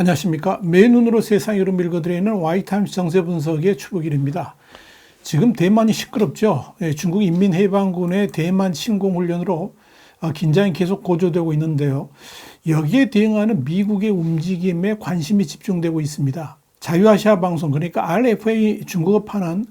안녕하십니까. 맨눈으로 세상 이름 읽어드리는 와이타임스 정세 분석의 추복일입니다. 지금 대만이 시끄럽죠. 예, 중국 인민해방군의 대만 침공훈련으로 어, 긴장이 계속 고조되고 있는데요. 여기에 대응하는 미국의 움직임에 관심이 집중되고 있습니다. 자유아시아 방송, 그러니까 RFA 중국어판은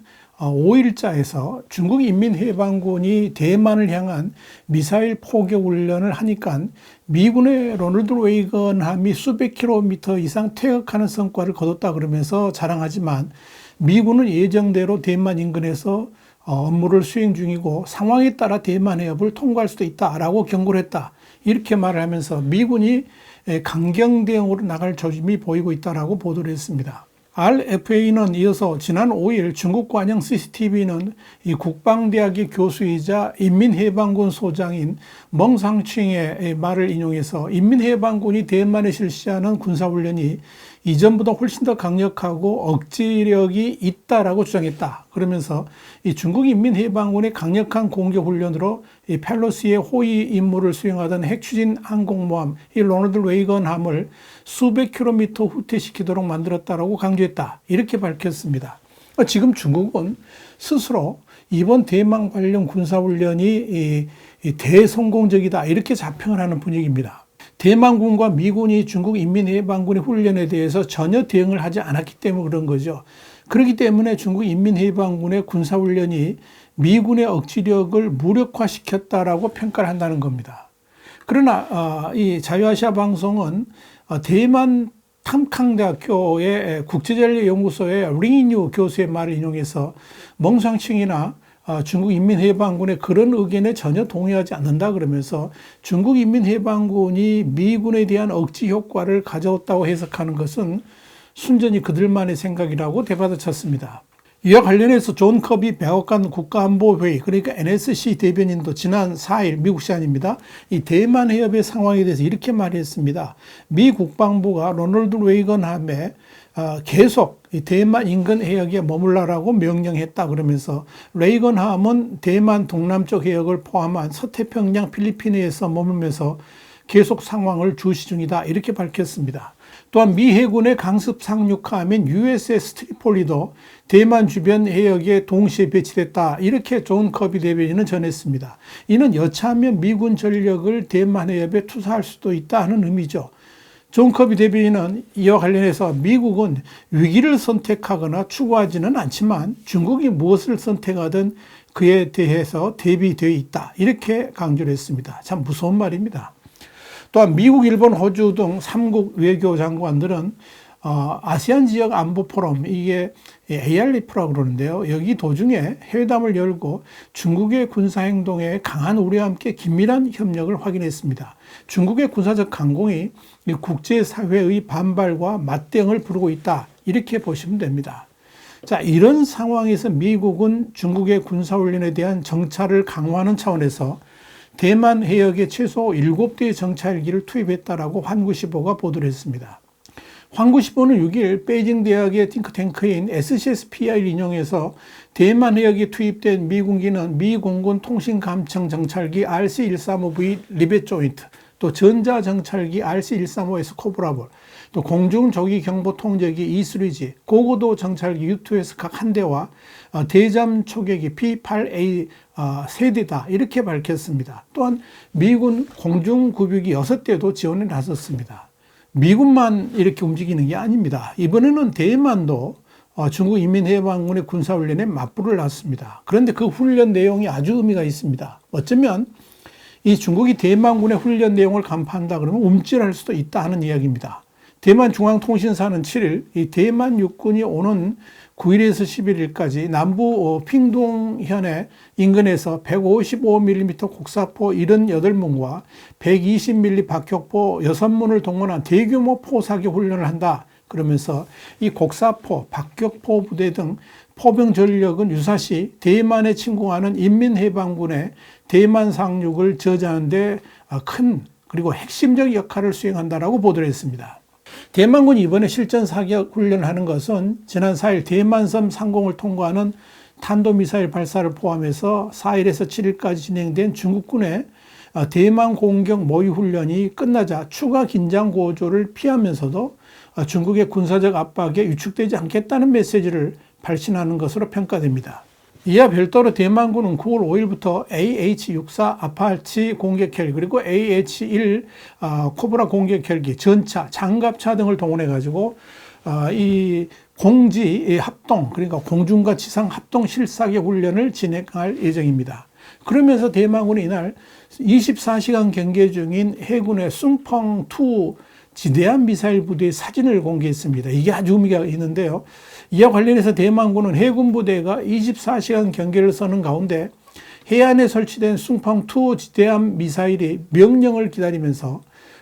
5일자에서 중국 인민해방군이 대만을 향한 미사일 포격 훈련을 하니까 미군의 로널드 레이건함이 수백 킬로미터 이상 퇴역하는 성과를 거뒀다 그러면서 자랑하지만 미군은 예정대로 대만 인근에서 어, 업무를 수행 중이고 상황에 따라 대만 해협을 통과할 수도 있다라고 경고를 했다. 이렇게 말을 하면서 미군이 강경 대응으로 나갈 조짐이 보이고 있다라고 보도를 했습니다. RFA는 이어서 지난 5일 중국 관영 CCTV는 이 국방대학의 교수이자 인민해방군 소장인 멍상칭의 말을 인용해서 인민해방군이 대만에 실시하는 군사훈련이 이전보다 훨씬 더 강력하고 억지력이 있다라고 주장했다. 그러면서 이 중국 인민해방군의 강력한 공격 훈련으로 이 펠로시의 호위 임무를 수행하던 핵추진 항공모함 이 로널드 레이건함을 수백 킬로미터 후퇴시키도록 만들었다라고 강조했다. 이렇게 밝혔습니다. 지금 중국은 스스로 이번 대만 관련 군사훈련이 대성공적이다. 이렇게 자평을 하는 분위기입니다. 대만군과 미군이 중국 인민해방군의 훈련에 대해서 전혀 대응을 하지 않았기 때문에 그런 거죠. 그렇기 때문에 중국 인민해방군의 군사훈련이 미군의 억지력을 무력화시켰다라고 평가를 한다는 겁니다. 그러나 어, 이 자유아시아 방송은 어, 대만 탐캉대학교의 국제전략연구소의 링인유 교수의 말을 인용해서 멍상칭이나 어, 중국 인민해방군의 그런 의견에 전혀 동의하지 않는다 그러면서 중국 인민해방군이 미군에 대한 억지 효과를 가져왔다고 해석하는 것은 순전히 그들만의 생각이라고 되받아쳤습니다. 이와 관련해서 존 커비 백악관 국가안보회의 그러니까 NSC 대변인도 지난 4일 미국 시간입니다. 이 대만 해협의 상황에 대해서 이렇게 말했습니다. 미 국방부가 로널드 레이건함에 어, 계속 대만 인근 해역에 머물라라고 명령했다 그러면서 레이건함은 대만 동남쪽 해역을 포함한 서태평양 필리핀에서 머물면서 계속 상황을 주시 중이다 이렇게 밝혔습니다. 또한 미 해군의 강습 상륙함인 USS 트리폴리도 대만 주변 해역에 동시에 배치됐다. 이렇게 존 커비 대변인은 전했습니다. 이는 여차하면 미군 전력을 대만 해협에 투사할 수도 있다 하는 의미죠. 존 커비 대변인은 이와 관련해서 미국은 위기를 선택하거나 추구하지는 않지만 중국이 무엇을 선택하든 그에 대해서 대비되어 있다. 이렇게 강조를 했습니다. 참 무서운 말입니다. 또한 미국, 일본, 호주 등 3국 외교 장관들은 어, 아시안 지역 안보 포럼 이게 ARF라고 그러는데요. 여기 도중에 회담을 열고 중국의 군사 행동에 강한 우려와 함께 긴밀한 협력을 확인했습니다. 중국의 군사적 강공이 국제 사회의 반발과 맞대응을 부르고 있다. 이렇게 보시면 됩니다. 자, 이런 상황에서 미국은 중국의 군사훈련에 대한 정찰을 강화하는 차원에서 대만 해역에 최소 7대의 정찰기를 투입했다라고 환구시보가 보도를 했습니다. 황구시보는 6일 베이징 대학의 팅크탱크인 SCSPI를 인용해서 대만 해역에 투입된 미군기는 미 공군 통신 감청 정찰기 RC-135V 리벳 조인트, 또 전자 정찰기 RC-135S 코브라볼, 또 공중조기 경보 통제기 E3G, 고고도 정찰기 U2S 각 한 대와 어, 대잠 초계기 P8A 어, 세대다 이렇게 밝혔습니다. 또한 미군 공중구비기 6대도 지원에 나섰습니다. 미군만 이렇게 움직이는 게 아닙니다. 이번에는 대만도 어, 중국 인민해방군의 군사훈련에 맞불을 놨습니다. 그런데 그 훈련 내용이 아주 의미가 있습니다. 어쩌면 이 중국이 대만군의 훈련 내용을 간파한다 그러면 움찔할 수도 있다 하는 이야기입니다. 대만 중앙통신사는 7일 이 대만 육군이 오는 9일에서 11일까지 남부 어, 핑동현의 인근에서 155mm 곡사포 78문과 120mm 박격포 6문을 동원한 대규모 포사기 훈련을 한다. 그러면서 이 곡사포, 박격포 부대 등 포병 전력은 유사시 대만에 침공하는 인민해방군의 대만 상륙을 저지하는데 아, 큰 그리고 핵심적 역할을 수행한다라고 보도를 했습니다. 대만군이 이번에 실전 사격 훈련을 하는 것은 지난 4일 대만섬 상공을 통과하는 탄도미사일 발사를 포함해서 4일에서 7일까지 진행된 중국군의 어, 대만 공격 모의 훈련이 끝나자 추가 긴장 고조를 피하면서도 어, 중국의 군사적 압박에 위축되지 않겠다는 메시지를 발신하는 것으로 평가됩니다. 이와 별도로 대만군은 9월 5일부터 AH-64 아파치 공격 헬기 그리고 AH-1 어, 코브라 공격 헬기, 전차, 장갑차 등을 동원해 가지고 어, 이 공지 합동 그러니까 공중과 지상 합동 실사격 훈련을 진행할 예정입니다. 그러면서 대만군이 이날 24시간 경계 중인 해군의 숭펑2 지대한 미사일 부대의 사진을 공개했습니다. 이게 아주 의미가 있는데요. 이와 관련해서 대만군은 해군 부대가 24시간 경계를 서는 가운데 해안에 설치된 숭펑2 지대함 미사일이 명령을 기다리면서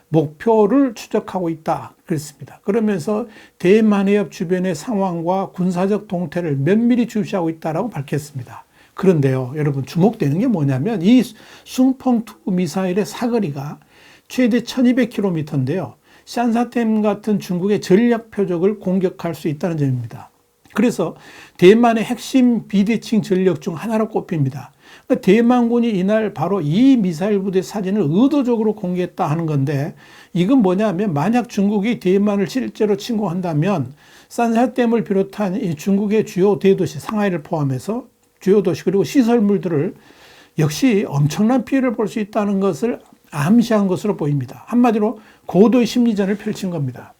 목표를 추적하고 있다. 그랬습니다. 그러면서 대만 해협 주변의 상황과 군사적 동태를 면밀히 주시하고 있다라고 밝혔습니다. 그런데요, 여러분 주목되는 게 뭐냐면 이 숭펑2 미사일의 사거리가 최대 1200km인데요. 샨사템 같은 중국의 전략 표적을 공격할 수 있다는 점입니다. 그래서 대만의 핵심 비대칭 전력 중 하나로 꼽힙니다. 그러니까 대만군이 이날 바로 이 미사일 부대 사진을 의도적으로 공개했다 하는 건데 이건 뭐냐면 만약 중국이 대만을 실제로 침공한다면 산사댐을 비롯한 이 중국의 주요 대도시 상하이를 포함해서 주요 도시 그리고 시설물들을 역시 엄청난 피해를 볼 수 있다는 것을 암시한 것으로 보입니다. 한마디로 고도의 심리전을 펼친 겁니다.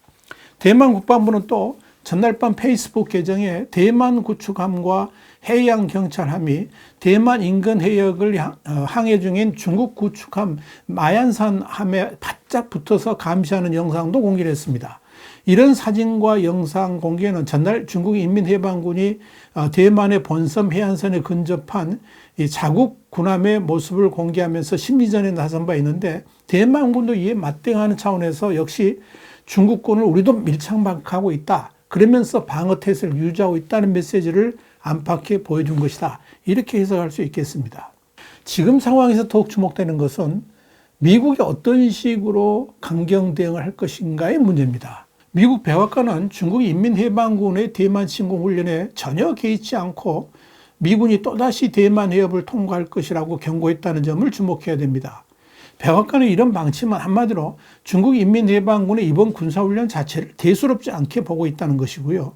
대만 국방부는 또 전날 밤 페이스북 계정에 대만 구축함과 해양 경찰함이 대만 인근 해역을 어, 항해 중인 중국 구축함 마얀산 함에 바짝 붙어서 감시하는 영상도 공개를 했습니다. 이런 사진과 영상 공개는 전날 중국 인민해방군이 어, 대만의 본섬 해안선에 근접한 이 자국 군함의 모습을 공개하면서 심리전에 나선 바 있는데 대만군도 이에 맞대응하는 차원에서 역시 중국군을 우리도 밀착하고 있다. 그러면서 방어 태세를 유지하고 있다는 메시지를 안팎에 보여준 것이다. 이렇게 해석할 수 있겠습니다. 지금 상황에서 더욱 주목되는 것은 미국이 어떤 식으로 강경 대응을 할 것인가의 문제입니다. 미국 백악관은 중국 인민해방군의 대만 침공 훈련에 전혀 개의치 않고 미군이 또다시 대만 해협을 통과할 것이라고 경고했다는 점을 주목해야 됩니다. 백악관은 이런 방침은 한마디로 중국 인민해방군의 이번 군사훈련 자체를 대수롭지 않게 보고 있다는 것이고요.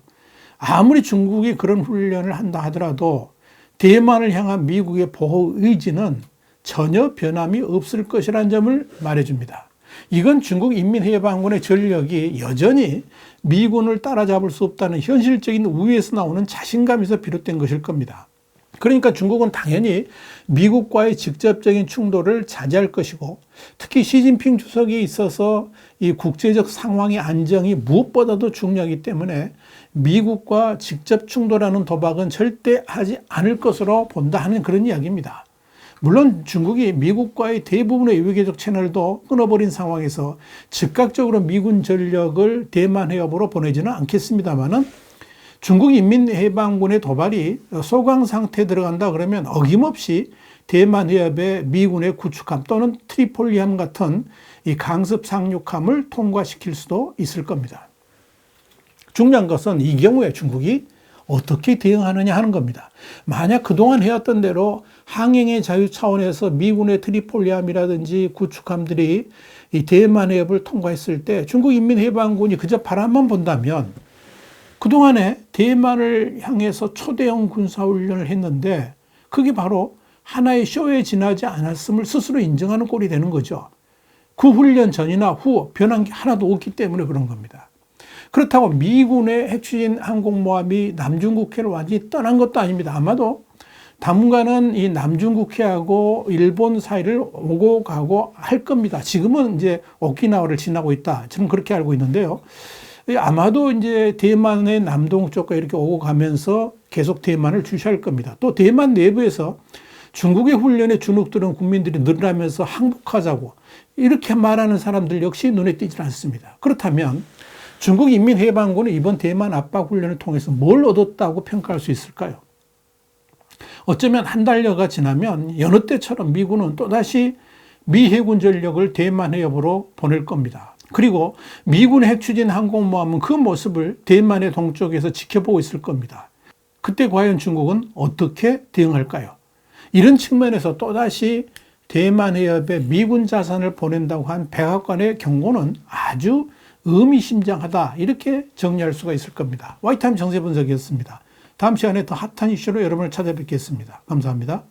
아무리 중국이 그런 훈련을 한다 하더라도 대만을 향한 미국의 보호 의지는 전혀 변함이 없을 것이라는 점을 말해줍니다. 이건 중국 인민해방군의 전력이 여전히 미군을 따라잡을 수 없다는 현실적인 우위에서 나오는 자신감에서 비롯된 것일 겁니다. 그러니까 중국은 당연히 미국과의 직접적인 충돌을 자제할 것이고 특히 시진핑 주석이 있어서 이 국제적 상황의 안정이 무엇보다도 중요하기 때문에 미국과 직접 충돌하는 도박은 절대 하지 않을 것으로 본다 하는 그런 이야기입니다. 물론 중국이 미국과의 대부분의 외교적 채널도 끊어버린 상황에서 즉각적으로 미군 전력을 대만 해협으로 보내지는 않겠습니다만은 중국 인민해방군의 도발이 소강 상태에 들어간다 그러면 어김없이 대만 해협의 미군의 구축함 또는 트리폴리함 같은 이 강습 상륙함을 통과시킬 수도 있을 겁니다. 중요한 것은 이 경우에 중국이 어떻게 대응하느냐 하는 겁니다. 만약 그동안 해왔던 대로 항행의 자유 차원에서 미군의 트리폴리함이라든지 구축함들이 이 대만 해협을 통과했을 때 중국 인민해방군이 그저 바람만 본다면 그동안에 대만을 향해서 초대형 군사훈련을 했는데 그게 바로 하나의 쇼에 지나지 않았음을 스스로 인정하는 꼴이 되는 거죠. 그 훈련 전이나 후 변한 게 하나도 없기 때문에 그런 겁니다. 그렇다고 미군의 핵추진 항공모함이 남중국해를 완전히 떠난 것도 아닙니다. 아마도 당분간은 이 남중국해하고 일본 사이를 오고 가고 할 겁니다. 지금은 이제 오키나와를 지나고 있다. 저는 그렇게 알고 있는데요. 아마도 이제 대만의 남동 쪽과 이렇게 오고 가면서 계속 대만을 주시할 겁니다. 또 대만 내부에서 중국의 훈련에 주눅들은 국민들이 늘어나면서 항복하자고 이렇게 말하는 사람들 역시 눈에 띄지 않습니다. 그렇다면 중국 인민해방군은 이번 대만 압박 훈련을 통해서 뭘 얻었다고 평가할 수 있을까요? 어쩌면 한 달여가 지나면 여느 때처럼 미군은 또다시 미 해군 전력을 대만 해협으로 보낼 겁니다. 그리고 미군 핵추진 항공모함은 그 모습을 대만의 동쪽에서 지켜보고 있을 겁니다. 그때 과연 중국은 어떻게 대응할까요? 이런 측면에서 또다시 대만 해협에 미군 자산을 보낸다고 한 백악관의 경고는 아주 의미심장하다. 이렇게 정리할 수가 있을 겁니다. 와이타임 정세 분석이었습니다. 다음 시간에 더 핫한 이슈로 여러분을 찾아뵙겠습니다. 감사합니다.